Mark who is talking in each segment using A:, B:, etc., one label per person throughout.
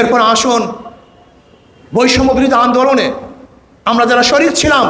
A: এরপর আসুন, বৈষম্য বিরোধী আন্দোলনে আমরা যারা শরীর ছিলাম,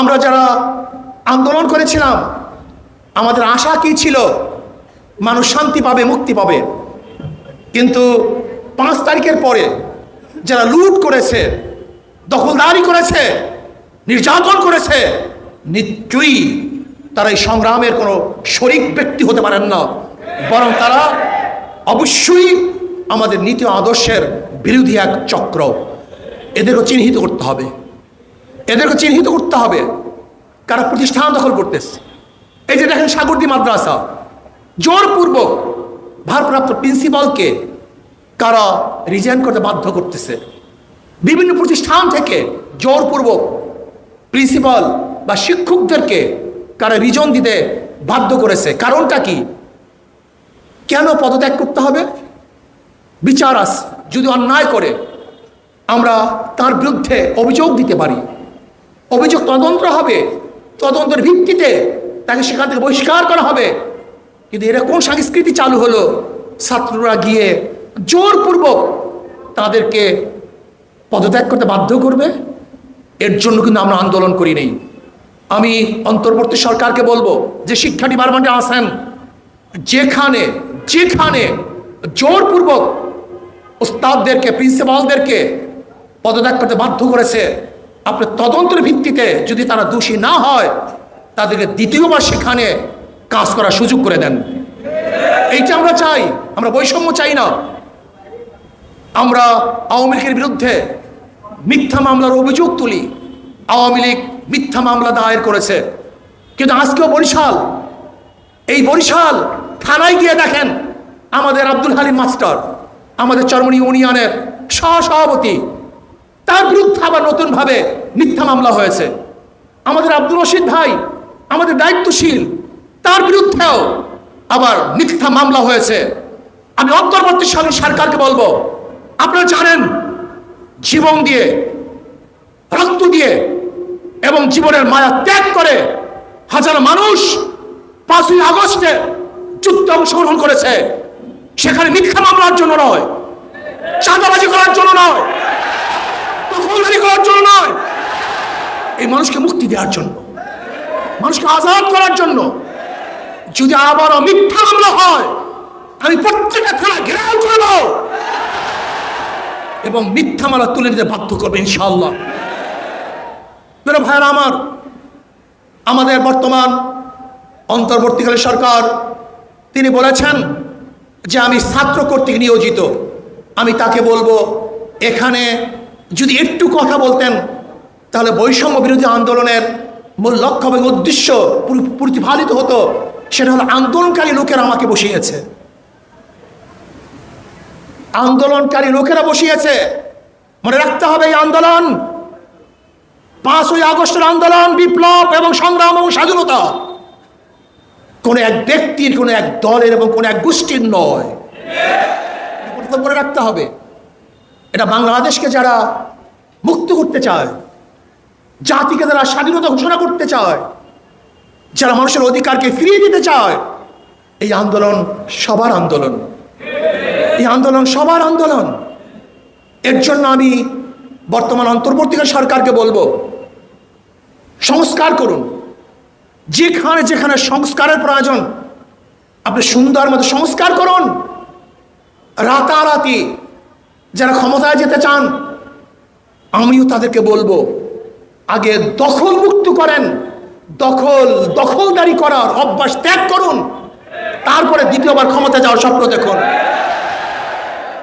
A: আমরা যারা আন্দোলন করেছিলাম, আমাদের আশা কি ছিল? মানুষ শান্তি পাবে, মুক্তি পাবে। কিন্তু পাঁচ তারিখের পরে যারা লুট করেছে, দখলদারি করেছে, নির্যাতন করেছে, নিশ্চয়ই তারা এই সংগ্রামের কোনো শরিক ব্যক্তি হতে পারেন না। বরং তারা অবশ্যই আমাদের নীতি আদর্শের বিরোধী এক চক্র। এদেরও চিহ্নিত করতে হবে। এদেরকে চিহ্নিত করতে হবে। কারা প্রতিষ্ঠান দখল করতেছে। এই যে দেখেন সাগরদী মাদ্রাসা, জোরপূর্বক ভারপ্রাপ্ত প্রিন্সিপালকে কারা রিজাইন করতে বাধ্য করতেছে। বিভিন্ন প্রতিষ্ঠান থেকে জোরপূর্বক প্রিন্সিপাল বা শিক্ষকদেরকে কারা রিজন দিতে বাধ্য করেছে। কারণটা কি? কেন পদত্যাগ করতে হবে? বিচার আস, যদি অন্যায় করে, আমরা তার বিরুদ্ধে অভিযোগ দিতে পারি। অভিযোগ তদন্ত হবে, তদন্তের ভিত্তিতে তাকে সেখান থেকে বহিষ্কার করা হবে। কিন্তু এরা কোন সংস্কৃতি চালু হলো? ছাত্ররা গিয়ে জোরপূর্বক তাদেরকে পদত্যাগ করতে বাধ্য করবে? এর জন্য কিন্তু আমরা আন্দোলন করি নেই। আমি অন্তর্বর্তী সরকারকে বলব, যে শিক্ষা ডিপার্টমেন্টে আসেন, যেখানে যেখানে জোরপূর্বক ওস্তাদদেরকে প্রিন্সিপালদেরকে পদত্যাগ করতে বাধ্য করেছে। আপনার তদন্তের ভিত্তিতে যদি তারা দোষী না হয়, তাদেরকে দ্বিতীয়বার সেখানে কাজ করার সুযোগ করে দেন। এইটা আমরা চাই, আমরা বৈষম্য চাই না। আমরা আওয়ামী লীগের বিরুদ্ধে মিথ্যা মামলার অভিযোগ তুলি। আওয়ামী লীগ মিথ্যা মামলা দায়ের করেছে। কিন্তু আজকেও বরিশাল, এই বরিশাল থানায় গিয়ে দেখেন, আমাদের আব্দুল হালিম মাস্টার আমাদের চরমনি ইউনিয়নের সহসভাপতি, তার বিরুদ্ধে আবার নতুনভাবে মিথ্যা মামলা হয়েছে। আমাদের আব্দুল রশিদ ভাই, আমাদের দায়িত্বশীল, তার বিরুদ্ধেও আবার মিথ্যা মামলা হয়েছে। আমি অন্তর্বর্তী সরকারকে বলব, আপনারা জানেন, জীবন দিয়ে, রক্ত দিয়ে এবং জীবনের মায়া ত্যাগ করে হাজার মানুষ পাঁচই আগস্টে যুদ্ধে অংশগ্রহণ করেছে। সেখানে মিথ্যা মামলার জন্য নয় চাঁদাবাজি করার জন্য নয়। দখলদারি করার জন্য নয়। এই মানুষকে মুক্তি দেওয়ার জন্য, মানুষকে আজাদ করার জন্য যদি আবারও মিথ্যা মামলা হয় আমি প্রত্যেকটা থানা ঘেরাও করব এবং মিথ্যা মামলা তুলে নিতে বাধ্য করবে ইনশাআল্লাহ। মেরে ভাইয়ারা আমার, আমাদের বর্তমান অন্তর্বর্তীকালে সরকার, তিনি বলেছেন যে আমি ছাত্র কর্তৃক নিয়োজিত। আমি তাকে বলব, এখানে যদি একটু কথা বলতেন, তাহলে বৈষম্য বিরোধী আন্দোলনের মূল লক্ষ্য এবং উদ্দেশ্য পুরো- প্রতিফলিত হতো, সেটা হলো আন্দোলনকারী লোকেরা আমাকে বসিয়েছে। আন্দোলনকারী লোকেরা বসিয়েছে। মনে রাখতে হবে এই আন্দোলন। পাঁচই আগস্টের আন্দোলন বিপ্লব এবং সংগ্রাম এবং স্বাধীনতা। কোনো এক ব্যক্তির, কোনো এক দলের এবং কোনো এক গোষ্ঠীর নয়। এটা মনে রাখতে হবে। এটা বাংলাদেশকে যারা মুক্ত করতে চায়, জাতিকে যারা স্বাধীনতা ঘোষণা করতে চায়, যারা মানুষের অধিকারকে ফিরিয়ে দিতে চায়, এই আন্দোলন সবার আন্দোলন। এই আন্দোলন সবার আন্দোলন। এর জন্য আমি বর্তমান অন্তর্বর্তীকাল সরকারকে বলব, সংস্কার করুন। যেখানে যেখানে সংস্কারের প্রয়োজন, আপনি সুন্দর মতো সংস্কার করুন। রাতারাতি যারা ক্ষমতায় যেতে চান, আমিও তাদেরকে বলব, আগে দখল মুক্ত করেন, দখল, দখলদারি করার অভ্যাস ত্যাগ করুন, তারপরে দ্বিতীয়বার ক্ষমতা যাওয়ার স্বপ্ন দেখুন।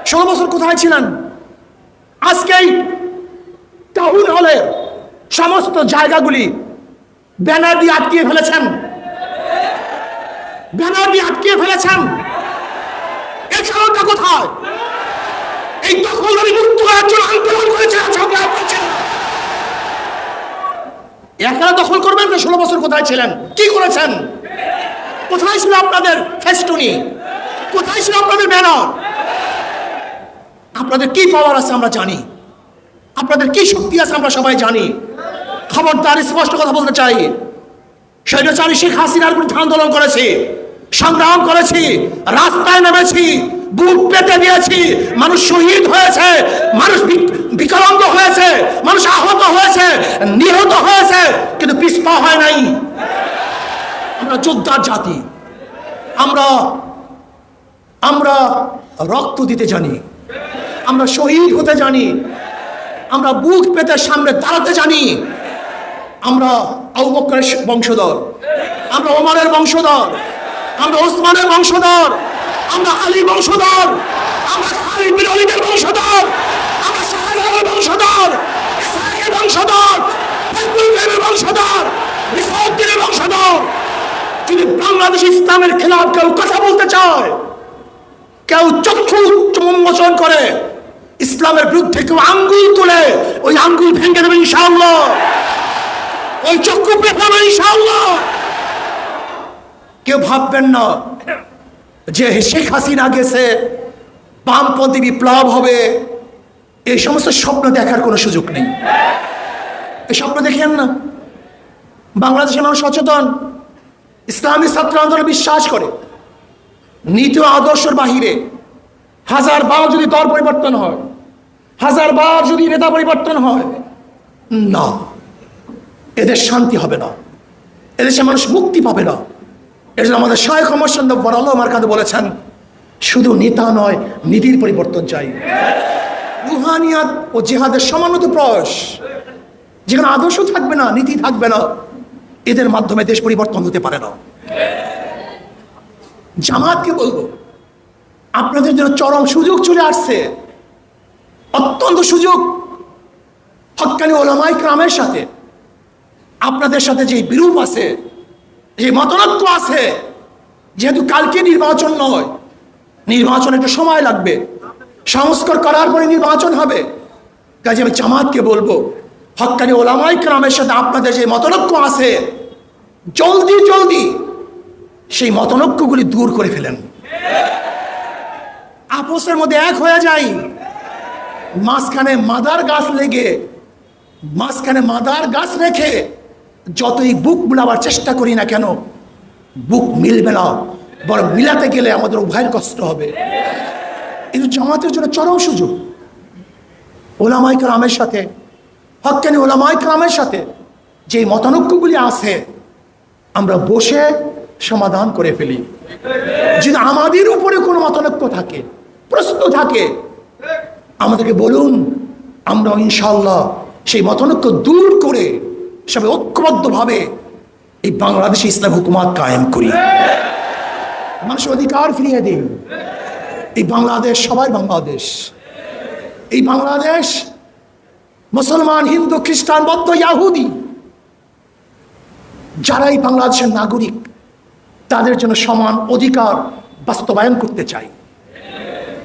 A: ষোলো বছর কোথায় ছিলেন? আজকেই টাউন হলে সমস্ত জায়গাগুলি ব্যানার দিয়ে আটকিয়ে ফেলেছেন। ব্যানার দিয়ে আটকিয়ে ফেলেছেন। কোথায়? এই দখলদারি মুক্ত করার জন্য আন্দোলন করেছে একা দখল করবেন না ষোলো বছর কোথায় ছিলেন? কি করেছেন? কোথায় ছিল আপনাদের ফেস্টুনি? কোথায় ছিল আপনাদের আপনাদের কি পাওয়ার আছে আমরা জানি। আপনাদের কি শক্তি আছে আমরা সবাই জানি। খবরদার, স্পষ্ট কথা বলতে চাই। স্বৈরাচারী শেখ হাসিনার বিরুদ্ধে আন্দোলন করেছে। সংগ্রাম করেছি, রাস্তায় নেমেছি, বুক পেতে দিয়েছি, মানুষ শহীদ হয়েছে, মানুষ বিক- বিকলাঙ্গ হয়েছে, মানুষ আহত হয়েছে, নিহত হয়েছে, কিন্তু পিছপা হয় নাই। আমরা যোদ্ধার জাতি, আমরা আমরা রক্ত দিতে জানি, আমরা শহীদ হতে জানি, আমরা বুক পেতে সামনে দাঁড়াতে জানি, আমরা আবু বংশধর, আমরা ওমরের বংশধর আমরা ওসমানের বংশধর, আমরা আলী বংশধর, আমরা খালিদ বংশধর, আমরা বংশধর বংশধর ইসলামের খেলাফ কেউ কথা বলতে চায়, কেউ চক্ষু উন্মোচন করে, ইসলামের বিরুদ্ধে কেউ আঙ্গুল তুলে, ওই আঙ্গুল ভেঙে দেবে ইনশাআল্লাহ। ওই চক্ষু পেছাবে ইনশাআল্লাহ। কেউ ভাববেন না যে শেখ হাসিনা গেছে, বামপন্থী বিপ্লব হবে। এই সমস্ত স্বপ্ন দেখার কোনো সুযোগ নেই। এই স্বপ্ন দেখেন না। বাংলাদেশের মানুষ সচেতন। ইসলামী ছাত্র আন্দোলনে বিশ্বাস করে। নীতি আদর্শের বাহিরে হাজার বার যদি দর পরিবর্তন হয়, হাজার বার যদি নেতা পরিবর্তন হয়, না। এদের শান্তি হবে না। এদেশে মানুষ মুক্তি পাবে না। এর জন্য আমাদের শায়খ মোহাম্মদ বরাল আমার কাছে বলেছেন, শুধু নেতা নয়, নীতির পরিবর্তন চাই। রুহানিয়াত ও জেহাদের সমানত প্রয়াস। যেখানে আদর্শ থাকবে না, নীতি থাকবে না, এদের মাধ্যমে দেশ পরিবর্তন হতে পারে না। জামাতকে বলব, আপনাদের জন্য চরম সুযোগ চলে আসছে। অত্যন্ত সুযোগ। হকানি ওলামাই ক্রামের সাথে। আপনাদের সাথে যে বিরূপ আছে যে মতনত্ব আছে। যেহেতু কালকে নির্বাচন নয়, নির্বাচন একটু সময় লাগবে। সংস্কার করার পরে নির্বাচন হবে। কাজে আমি জামাতকে বলব হকানি ওলামাই ক্রামের সাথে আপনাদের যে মতনৈক্য আছে, জলদি জলদি সেই মতনৈক্যগুলি দূর করে ফেলেন। আপোষের মধ্যে এক হয়ে যাই। মাঝখানে মাদার গাছ লেগে, মাঝখানে মাদার গাছ রেখে যতই বুক মিলাবার চেষ্টা করি না কেন, বুক মিলবে না। বরং মিলাতে গেলে আমাদের উভয়ের কষ্ট হবে। কিন্তু জামাতের জন্য চরম সুযোগ। ওলামাই কালামের সাথে হকানি ওলামাই কালামের সাথে যে মতানৈক্যগুলি আছে, আমরা বসে সমাধান করে ফেলি। যদি আমাদের উপরে কোনো মতানৈক্য থাকে, প্রশ্ন থাকে, আমাদেরকে বলুন আমরা ইনশাল্লাহ সেই মতানৈক্য দূর করে সবাই ঐক্যবদ্ধভাবে এই বাংলাদেশে ইসলাম হুকুমাত কায়েম করি। মানুষের অধিকার ফিরিয়ে দিন। এই বাংলাদেশ সবাই বাংলাদেশ। এই বাংলাদেশ মুসলমান, হিন্দু, খ্রিস্টান, বৌদ্ধ, ইয়াহুদি যারা এই বাংলাদেশের নাগরিক, তাদের জন্য সমান অধিকার বাস্তবায়ন করতে চাই।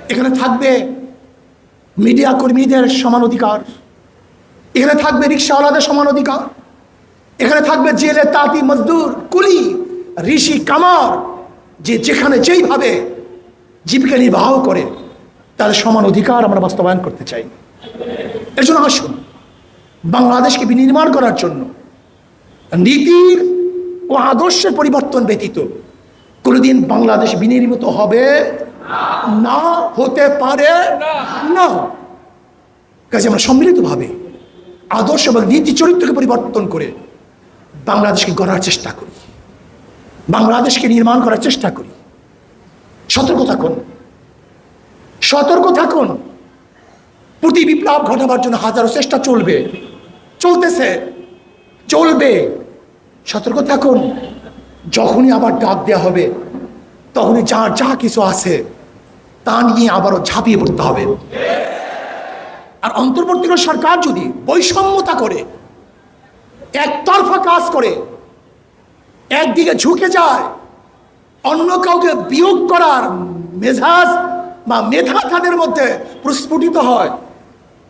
A: এখানে থাকবে মিডিয়া কর্মীদের সমান অধিকার। এখানে থাকবে রিক্সাওয়ালাদের সমান অধিকার। এখানে থাকবে জেলে তাঁতি মজদুর, কুলি, ঋষি কামার, যে যেখানে যেইভাবে জীবিকা নির্বাহ করে তাদের সমান অধিকার আমরা বাস্তবায়ন করতে চাই। এর জন্য আসুন, বাংলাদেশকে বিনির্মাণ করার জন্য নীতির ও আদর্শের পরিবর্তন ব্যতীত কোনোদিন বাংলাদেশ বিনির্মিত হবে না, হতে পারে না। কাজে আমরা সম্মিলিতভাবে আদর্শ এবং নীতি চরিত্রকে পরিবর্তন করে বাংলাদেশকে গড়ার চেষ্টা করি। বাংলাদেশকে নির্মাণ করার চেষ্টা করি। সতর্ক থাকুন। সতর্ক থাকুন। প্রতি বিপ্লব ঘটাবার জন্য হাজারো চেষ্টা চলবে। চলতেছে। চলবে। সতর্ক থাকুন। যখনই আবার ডাক দেওয়া হবে, তখনই যা যা কিছু আছে, তা নিয়ে আবারও ঝাঁপিয়ে পড়তে হবে। আর অন্তর্বর্তীকালীন সরকার যদি বৈষম্যতা করে একতরফা কাজ করে, একদিকে ঝুঁকে যায়, অন্য কাউকে বিয়োগ করার মেজাজ বা মেধা তাদের মধ্যে প্রস্ফুটিত হয়।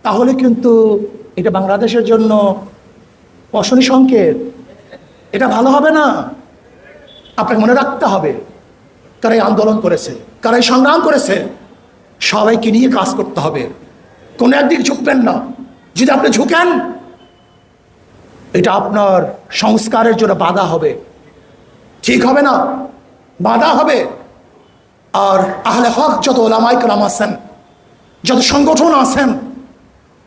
A: তাহলে কিন্তু এটা বাংলাদেশের জন্য অশনি সংকেত। এটা ভালো হবে না? আপনাকে মনে রাখতে হবে কারা এই আন্দোলন করেছে কারা এই সংগ্রাম করেছে, সবাইকে নিয়ে কাজ করতে হবে। কোনো একদিকে ঝুঁকবেন না। যদি আপনি ঝুঁকেন এটা আপনার সংস্কারের জন্য বাধা হবে। ঠিক হবে না? বাধা হবে। আর আহলে হক যত ওলামাইকরাম আছেন, যত সংগঠন আছেন,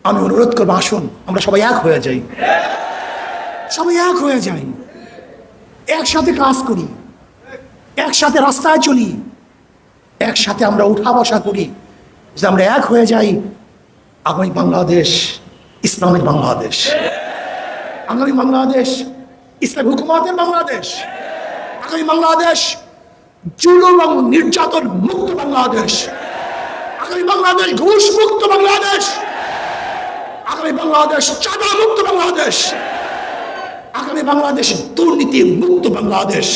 A: আমি অনুরোধ করব, আসুন, আমরা সবাই এক হয়ে যাই। সবাই এক হয়ে যাই। একসাথে কাজ করি। একসাথে রাস্তায় চলি। একসাথে আমরা উঠা বসা করি। যে আমরা এক হয়ে যাই, আগামী বাংলাদেশ, ইসলামের বাংলাদেশ। আগামী বাংলাদেশ, ইসলাম হুকুমাতের বাংলাদেশ, আগামী বাংলাদেশ, জুলুম এবং নির্যাতন মুক্ত বাংলাদেশ, আগামী বাংলাদেশ, ঘুষ মুক্ত বাংলাদেশ, আগামী বাংলাদেশ, চাঁদা মুক্ত বাংলাদেশ, আগামী বাংলাদেশ, দুর্নীতি মুক্ত বাংলাদেশ,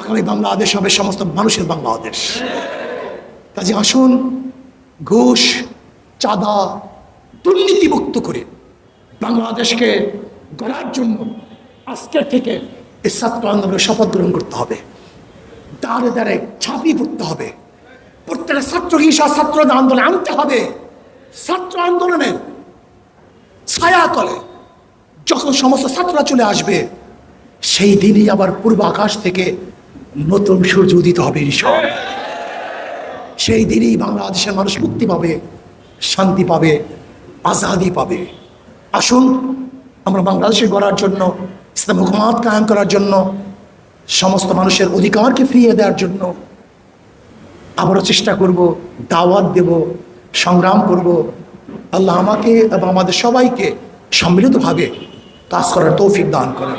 A: আগামী বাংলাদেশ হবে সমস্ত মানুষের বাংলাদেশ। কাজে আসুন, ঘুষ, চাঁদা, দুর্নীতি মুক্ত করে বাংলাদেশকে গড়ার জন্য আজকের থেকে এই ছাত্র আন্দোলনের শপথ গ্রহণ করতে হবে। দাঁড়ে দাঁড়ে ছাপিয়ে পড়তে হবে। প্রত্যেকটা ছাত্র হিসা ছাত্র আন্দোলনে আনতে হবে? ছাত্র আন্দোলনের ছায়া তলে যখন সমস্ত ছাত্ররা চলে আসবে, সেই দিনই আবার পূর্ব আকাশ থেকে নতুন সূর্য উদিত হবে ঈশ্বর সেই দিনই বাংলাদেশের মানুষ মুক্তি পাবে, শান্তি পাবে, আজাদি পাবে। আসুন, আমরা বাংলাদেশে গড়ার জন্য, ইসলাম হুকুমাত কায়েম করার জন্য, সমস্ত মানুষের অধিকারকে ফিরিয়ে দেওয়ার জন্য আবারও চেষ্টা করব, দাওয়াত দেব, সংগ্রাম করব। আল্লাহ আমাকে এবং আমাদের সবাইকে সম্মিলিতভাবে কাজ করার তৌফিক দান করেন।